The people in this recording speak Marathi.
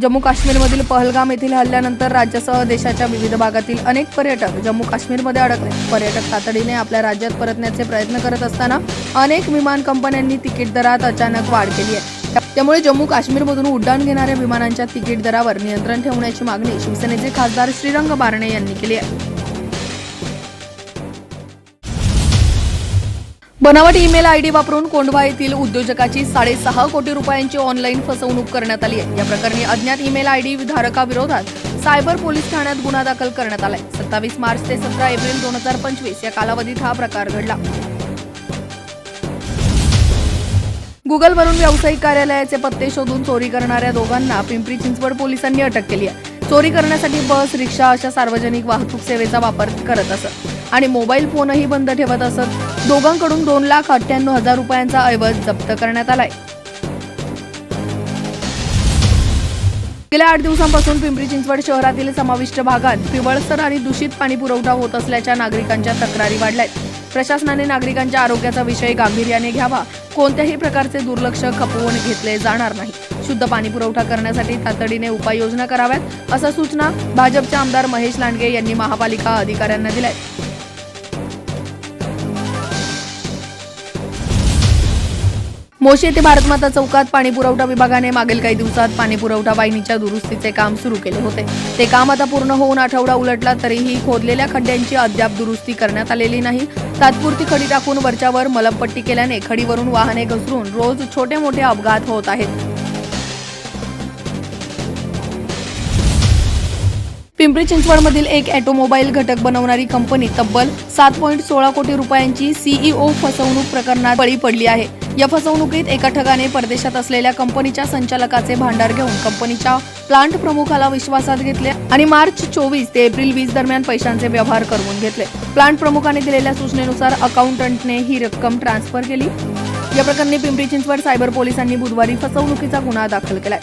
जम्मू काश्मीरमधील पहलगाम येथील हल्ल्यानंतर राज्यासह देशाच्या विविध भागातील अनेक पर्यटक जम्मू काश्मीरमध्ये अडकले. पर्यटक तातडीने आपल्या राज्यात परतण्याचे प्रयत्न करत असताना अनेक विमान कंपन्यांनी तिकीट दरात अचानक वाढ केली आहे. त्यामुळे जम्मू काश्मीरमधून उड्डाण घेणाऱ्या विमानांच्या तिकीट दरावर नियंत्रण ठेवण्याची मागणी शिवसेनेचे खासदार श्रीरंग बारणे यांनी केली आहे. बनावट ईमेल आयडी वापरून कोंढवा येथील उद्योजकाची साडेसहा कोटी रुपयांची ऑनलाईन फसवणूक करण्यात आली आहे. या प्रकरणी अज्ञात ईमेल आयडी धारकाविरोधात सायबर पोलीस ठाण्यात गुन्हा दाखल करण्यात आलाय. सत्तावीस मार्च ते सतरा एप्रिल दोन हजार पंचवीस या कालावधीत हा प्रकार घडला. गुगलवरून व्यावसायिक कार्यालयाचे पत्ते शोधून चोरी करणाऱ्या दोघांना पिंपरी चिंचवड पोलिसांनी अटक केली आहे. चोरी करण्यासाठी बस रिक्षा अशा सार्वजनिक वाहतूक सेवेचा वापर करत असत. आणि मोबाईल फोनही बंद ठेवत असत. दोघांकडून दोन लाख अठ्ठ्याण्णव हजार रुपयांचा ऐवज जप्त करण्यात आलाय. गेल्या आठ दिवसांपासून पिंपरी चिंचवड शहरातील समाविष्ट भागात पिवळसर आणि दूषित पाणी पुरवठा होत असल्याच्या नागरिकांच्या तक्रारी वाढल्यात. प्रशासनाने नागरिकांच्या आरोग्याचा विषय गांभीर्याने घ्यावा. कोणत्याही प्रकारचे दुर्लक्ष खपवून घेतले जाणार नाही. शुद्ध पाणी पुरवठा करण्यासाठी तातडीने उपाययोजना कराव्यात अशा सूचना भाजपचे आमदार महेश लांडगे यांनी महापालिका अधिकाऱ्यांना दिल्या मोशी येथे भारतमाता चौकात पाणी पुरवठा विभागाने मागील काही दिवसात पाणी पुरवठा वाहिनीच्या दुरुस्तीचे काम सुरू केले होते. ते काम आता पूर्ण होऊन आठवडा उलटला तरीही खोदलेल्या खड्ड्यांची अद्याप दुरुस्ती करण्यात आलेली नाही. तात्पुरती खडी टाकून वरच्यावर मलमपट्टी केल्याने खडीवरून वाहने घसरून रोज छोटे मोठे अपघात होत आहेत. पिंपरी चिंचवडमधील एक ऑटोमोबाईल घटक बनवणारी कंपनी तब्बल सात पॉईंट सोळा कोटी रुपयांची सीईओ फसवणूक प्रकरणात बळी पडली आहे. या फसवणुकीत एका ठगाने परदेशात असलेल्या कंपनीच्या संचालकाचे भांडार घेऊन कंपनीच्या प्लांट प्रमुखाला विश्वासात घेतले आणि मार्च चोवीस ते एप्रिल वीस दरम्यान पैशांचे व्यवहार करवून घेतले. प्लांट प्रमुखाने दिलेल्या सूचनेनुसार अकाउंटंटने ही रक्कम ट्रान्सफर केली. या प्रकरणी पिंपरी चिंचवड सायबर पोलिसांनी बुधवारी फसवणुकीचा गुन्हा दाखल केलाय.